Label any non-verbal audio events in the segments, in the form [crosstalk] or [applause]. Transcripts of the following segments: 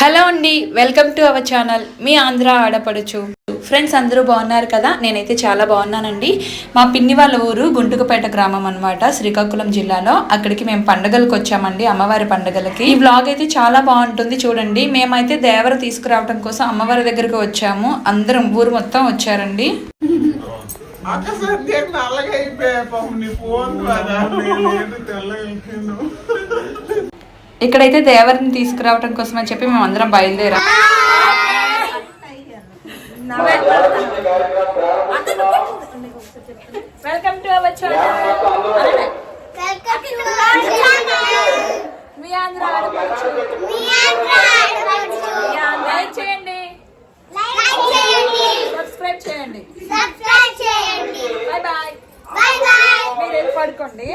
Hello అండి welcome to our channel. మీ ఆంధ్ర ఆడపడుచు. ఫ్రెండ్స్ అందరూ బాగున్నారు కదా? నేనైతే చాలా బాగున్నానండి. మా పిన్ని వాళ్ళ ఊరు గుంటుకుపేట గ్రామం అన్నమాట శ్రీకాకుళం జిల్లాలో. అక్కడికి మేము పండగలకు వచ్చామండి అమ్మవారి పండగలకి. ఈ వ్లాగ్ అయితే చాలా బాగుంటుంది చూడండి. మేమైతే దేవర తీసుకురావడం కోసం అమ్మవారి దగ్గరికి వచ్చాము. అందరం ఊరు మొత్తం వచ్చారండి. పాపం నీ ఫోన్ ఇక్కడైతే దేవరిని తీసుకురావడం కోసం అని చెప్పి మేము అందరం బయలుదేరాం వెల్కమ్ టు అవర్ ఛానల్ మీ ఆంధ్ర లైక్ చేయండి. సబ్స్క్రైబ్ చేయండి. బాయ్ బాయ్ మీరు పడుకోండి?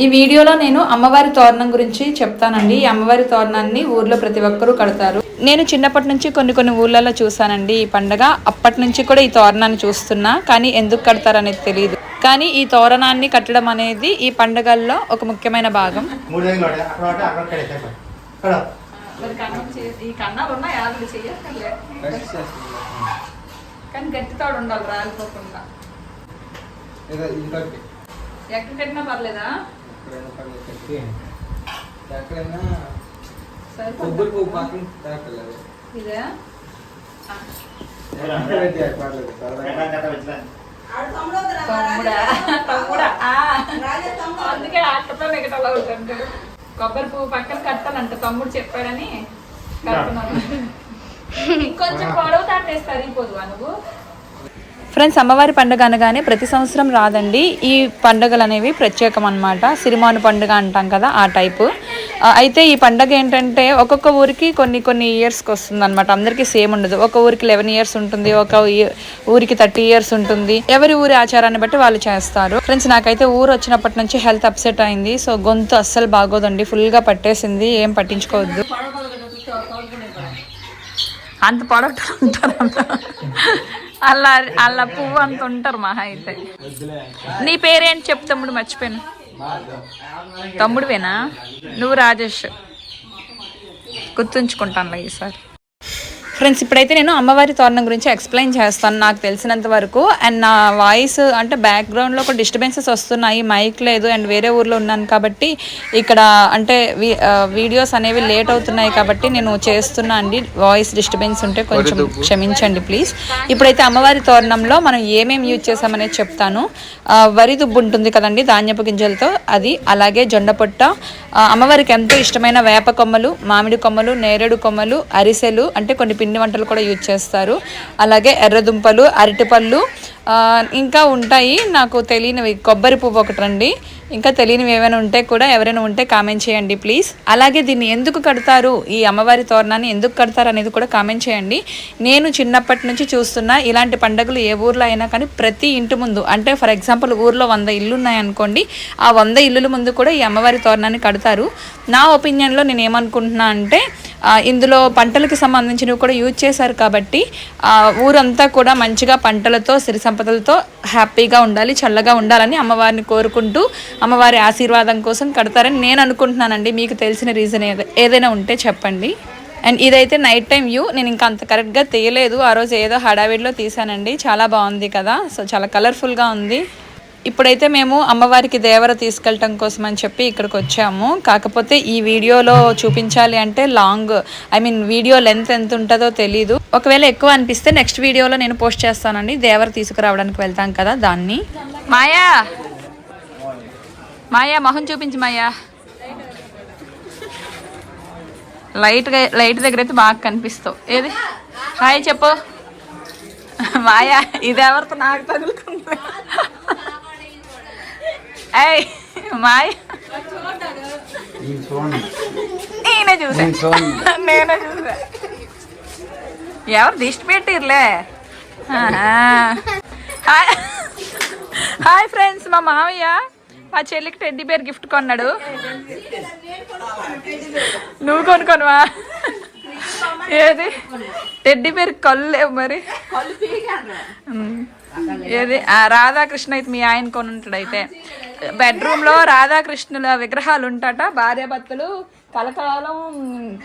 ఈ వీడియోలో నేను అమ్మవారి తోరణం గురించి చెప్తానండి. ఈ అమ్మవారి తోరణాన్ని ఊర్లో ప్రతి ఒక్కరూ కడతారు. నేను చిన్నప్పటి నుంచి కొన్ని కొన్ని ఊర్లలో చూసానండి ఈ పండగ. అప్పటి నుంచి కూడా ఈ తోరణాన్ని చూస్తున్నా కానీ ఎందుకు కడతారనేది తెలియదు కానీ ఈ తోరణాన్ని కట్టడం అనేది ఈ పండగల్లో ఒక ముఖ్యమైన భాగం. ఉండాలి రాలిపోకుండా. ఎక్కడ కట్టినా పర్లేదా? ఎక్కడైనా? కొబ్బరి పువ్వు ఇదే? పర్లేదు. అందుకే మిగతా కొబ్బరి పువ్వు పక్కన కట్టాలంట తమ్ముడు చెప్పాడని కడుతున్నాను. ఇంకొంచెం పొడవు తాటేస్తే అరిగిపోదు నువ్వు? ఫ్రెండ్స్ అమ్మవారి పండుగ అనగానే ప్రతి సంవత్సరం రాదండి. ఈ పండుగలు అనేవి ప్రత్యేకం అనమాట సిరిమాను పండుగ అంటాం కదా ఆ టైపు. అయితే ఈ పండుగ ఏంటంటే ఒక్కొక్క ఊరికి కొన్ని కొన్ని ఇయర్స్కి వస్తుంది అనమాట అందరికీ సేమ్ ఉండదు. ఒక ఊరికి లెవెన్ ఇయర్స్ ఉంటుంది ఒక ఊరికి థర్టీ ఇయర్స్ ఉంటుంది. ఎవరి ఊరి ఆచారాన్ని బట్టి వాళ్ళు చేస్తారు. ఫ్రెండ్స్ నాకైతే ఊరు వచ్చినప్పటి నుంచి హెల్త్ అప్సెట్ అయింది. సో గొంతు అస్సలు బాగోదండి. ఫుల్గా పట్టేసింది. ఏం పట్టించుకోవద్దు. అంత పొడవుతూ ఉంటారు అంత అలా అలా పువ్వు అంత ఉంటారు మహా అయితే. నీ పేరేంటి చెప్పు తమ్ముడు మర్చిపోయాను. తమ్ముడువేనా? నువ్వు రాజేష్. గుర్తుంచుకుంటాను ఈసారి. ఫ్రెండ్స్ ఇప్పుడైతే నేను అమ్మవారి తోరణం గురించి ఎక్స్ప్లెయిన్ చేస్తాను నాకు తెలిసినంత వరకు. అండ్ నా వాయిస్ అంటే బ్యాక్గ్రౌండ్లో ఒక డిస్టర్బెన్సెస్ వస్తున్నాయి. మైక్ లేదు అండ్ వేరే ఊర్లో ఉన్నాను కాబట్టి ఇక్కడ అంటే వీడియోస్ అనేవి లేట్ అవుతున్నాయి కాబట్టి నేను చేస్తున్నా అండి. వాయిస్ డిస్టర్బెన్స్ ఉంటే కొంచెం క్షమించండి ప్లీజ్ ఇప్పుడైతే అమ్మవారి తోరణంలో మనం ఏమేమి యూజ్ చేసామనేది చెప్తాను. వరి దుబ్బు ఉంటుంది కదండి ధాన్యపు గింజలతో. అది అలాగే జొండ పొట్ట. ఆ, అమ్మవారికి ఎంతో ఇష్టమైన వేప కొమ్మలు మామిడి కొమ్మలు నేరేడు కొమ్మలు అరిసెలు అంటే కొన్ని పిండి వంటలు కూడా యూజ్ చేస్తారు. అలాగే ఎర్రదుంపలు అరటిపళ్ళు ఇంకా ఉంటాయి. నాకు తెలియనివి కొబ్బరి పువ్వు ఒకటి రండి ఇంకా తెలియనివి ఏమైనా ఉంటే కూడా ఎవరైనా ఉంటే కామెంట్ చేయండి ప్లీజ్. అలాగే దీన్ని ఎందుకు కడతారు? ఈ అమ్మవారి తోరణాన్ని ఎందుకు కడతారు అనేది కూడా కామెంట్ చేయండి. నేను చిన్నప్పటి నుంచి చూస్తున్నా ఇలాంటి పండుగలు ఏ ఊర్లో అయినా కానీ ప్రతి ఇంటి ముందు అంటే ఫర్ ఎగ్జాంపుల్ ఊర్లో వంద ఇల్లు ఉన్నాయనుకోండి ఆ వంద ఇల్లుల ముందు కూడా ఈ అమ్మవారి తోరణాన్ని కడతారు. నా ఒపీనియన్లో నేను ఏమనుకుంటున్నా అంటే ఇందులో పంటలకు సంబంధించినవి కూడా యూజ్ చేశారు కాబట్టి ఊరంతా కూడా మంచిగా పంటలతో సిరి సంపదలతో హ్యాపీగా ఉండాలి చల్లగా ఉండాలని అమ్మవారిని కోరుకుంటూ అమ్మవారి ఆశీర్వాదం కోసం కడతారని నేను అనుకుంటున్నానండి. మీకు తెలిసిన రీజన్ ఏదైనా ఉంటే చెప్పండి. అండ్ ఇదైతే నైట్ టైం వ్యూ. నేను ఇంకా అంత కరెక్ట్గా తీయలేదు. ఆ రోజు ఏదో హడావిడిలో తీసానండి చాలా బాగుంది కదా. సో చాలా కలర్ఫుల్గా ఉంది. ఇప్పుడైతే మేము అమ్మవారికి దేవర తీసుకెళ్ళటం కోసం అని చెప్పి ఇక్కడికి వచ్చాము. కాకపోతే ఈ వీడియోలో చూపించాలి అంటే long I mean video length ఎంత ఉంటుందో తెలీదు. ఒకవేళ ఎక్కువ అనిపిస్తే నెక్స్ట్ వీడియోలో నేను పోస్ట్ చేస్తానండి. దేవర తీసుకురావడానికి వెళ్తాం కదా దాన్ని. మాయా! మాయా మొహం చూపించి మాయా. లైట్ లైట్ దగ్గర అయితే బాగా కనిపిస్తావు. ఏది? హాయ్ చెప్పు. మాయా ఇది ఎవరితో నాకు తగులుకుంది. ఏయ్ మాయ. నేనే చూసా. నేనే చూసా. ఎవరు దిష్టి పెట్టిర్లే. హాయ్. హాయ్ ఫ్రెండ్స్ మా మావయ్య మా చెల్లికి టెడ్డీ బేర్ గిఫ్ట్ కొన్నాడు. నువ్వు కొనుక్కోనువా? ఏది? టెడ్డీ బేర్ కళ్ళు మరి. ఏది? రాధాకృష్ణ అయితే మీ ఆయన కొని ఉంటాడు అయితే. బెడ్రూమ్లో రాధాకృష్ణుల విగ్రహాలు ఉంటాట భార్యాభర్తలు కలకాలం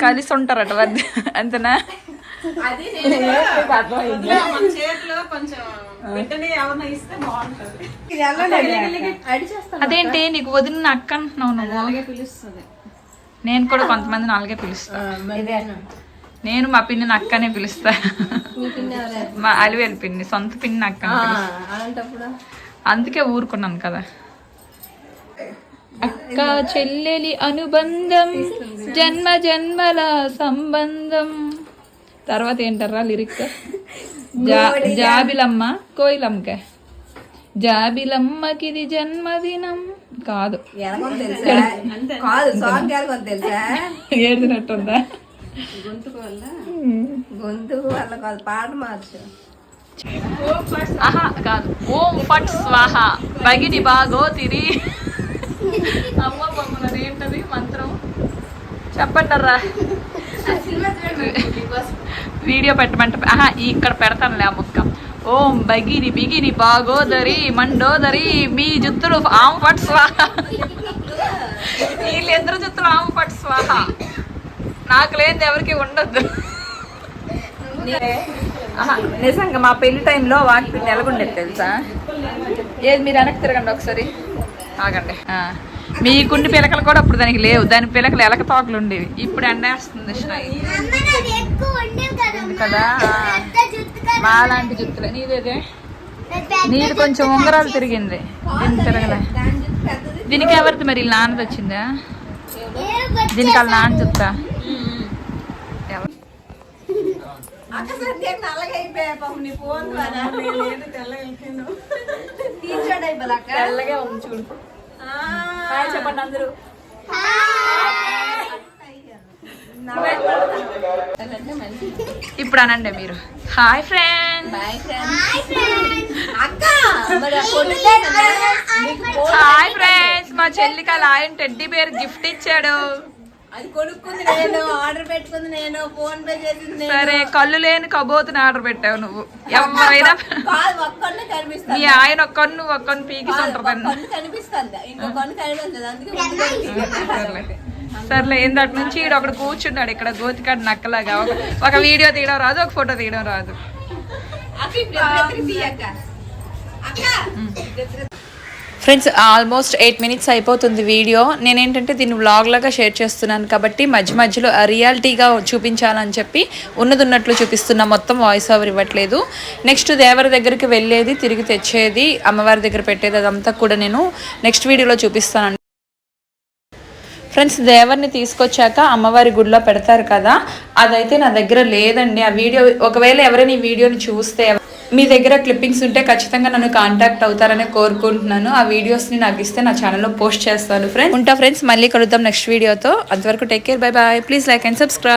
కలిసి ఉంటారట వద్ద అంతనా? అది నేను నీకు అర్థమైంది. మన చేతిలో కొంచెం వెంటనే ఎవరిన ఇస్తే బాగుంటది. అదేంటి? నీకు వదిలిన అక్క అంటున్నావు నువ్వు. నేను కూడా కొంతమందిని అలాగే పిలుస్తా. నేను మా పిన్నిని అక్కనే పిలుస్తా. మా అలివేలు పిన్ని సొంత పిన్ని అక్క అందుకే ఊరుకున్నాను కదా. అక్క చెల్లెలి అనుబంధం జన్మ జన్మల సంబంధం. తర్వాత ఏంటారా లిరిక్? జా జాబిలమ్మ కోయిలమ్మకే జాబిలమ్మకిది జన్మదినం. కాదు. తెలుసా? కాదు సాంగ్ తెలుసా? గొంతుకు వల్ల? గొంతు వల్ల కాదు పాట మార్చు. ఆహా కాదు. ఓం ఫట్ స్వాహ. భగిని బాగో తిరి అమ్మ బొమ్మలది ఏంటది? మంత్రం. చెప్పండర్రా. వీడియో పెట్టమంటే. ఆహా ఇక్కడ పెడతానులే ఆ ముక్క. ఓం బగిని బిగిని బాగోదరి మండోదరి మీ జుత్తులు ఆము పట్ స్వాహ. [laughs] వీళ్ళిద్దరు జుత్తులు ఆము పట్ స్వాహ. నాకు లేనిది ఎవరికి ఉండొద్దు. నిజంగా మా పెళ్ళి టైంలో వాకి పిండి ఎలాగుండేది తెలుసా? ఏది మీరు వెనక్కి తిరగండి ఒకసారి. ఆగండి. ఆ, మీ కుండి పిలకలు కూడా అప్పుడు దానికి లేవు. దాని పిలకలు ఎలక తోకలు ఉండేవి. ఇప్పుడు ఎండేస్తుంది కదా? ఆ, మాలాంటి జుత్తులే నీదేదే? నీది కొంచెం ఉంగరాలు తిరిగింది. దీనికి తిరగలే. దీనికి ఎవరిది మరి? వీళ్ళ నాన్నది వచ్చిందా? దీనికి వాళ్ళ నాన్న చెప్తా ఎవరు అక్క సత్యం నల్లగా అయిపోయా పాపం నీ ఫోన్ ద్వారా లేదు తెల్లగా ఉంది చూడు. హాయ్ చెప్పండి అందరూ. ఇప్పుడు అనండి మీరు. హాయ్ ఫ్రెండ్ హాయ్ ఫ్రెండ్స్ మా చెల్లికి అలా ఆయన టెడ్డీ బేర్ గిఫ్ట్ ఇచ్చాడు. అది కొనుక్కుంది నేను ఆర్డర్ పెట్టుకుంది నేను ఫోన్ పే చేసింది నేను. సరే కళ్ళు లేని కబోతుని ఆర్డర్ పెట్టావు నువ్వు. ఎవరైనా కాదు ఒక్కనే కనిపిస్తుంది. మీ ఆయన ఒక్కను నువ్వు ఒక్కను పీకి ఉంటుందని కన్ను కనిపిస్తుంది. ఇంకో కన్ను కనిపిస్తుంది అందుకే ముందు కనిపిస్తుంది. సర్లే ఏందటి నుంచి ఈడు ఒకడు కూర్చున్నాడు ఇక్కడ గోతికాడు నక్కలాగా. ఒక- ఒక వీడియో తీయడం రాదు ఒక ఫోటో తీయడం రాదు. అక్క ఫ్రెండ్స్ ఆల్మోస్ట్ ఎయిట్ మినిట్స్ అయిపోతుంది వీడియో నేనేంటంటే దీన్ని వ్లాగ్ లాగా షేర్ చేస్తున్నాను కాబట్టి మధ్య మధ్యలో రియాలిటీగా చూపించాలని చెప్పి ఉన్నది ఉన్నట్లు చూపిస్తున్నా మొత్తం వాయిస్ ఓవర్ ఇవ్వట్లేదు. నెక్స్ట్ దేవరి దగ్గరికి వెళ్ళేది తిరిగి తెచ్చేది అమ్మవారి దగ్గర పెట్టేది అదంతా కూడా నేను నెక్స్ట్ వీడియోలో చూపిస్తాను. ఫ్రెండ్స్ దేవర్ని తీసుకొచ్చాక అమ్మవారి గుడిలో పెడతారు కదా అదైతే నా దగ్గర లేదండి. ఆ వీడియో ఒకవేళ ఎవరైనా ఈ వీడియోని చూస్తే మీ దగ్గర క్లిప్పింగ్స్ ఉంటే ఖచ్చితంగా నన్ను కాంటాక్ట్ అవుతారని కోరుకుంటున్నాను. ఆ వీడియోస్ని నాకు ఇస్తే నా ఛానల్లో పోస్ట్ చేస్తాను ఫ్రెండ్స్ ఉంటా ఫ్రెండ్స్ మళ్ళీ కలుద్దాం నెక్స్ట్ వీడియోతో అంతవరకు take care bye bye please like and subscribe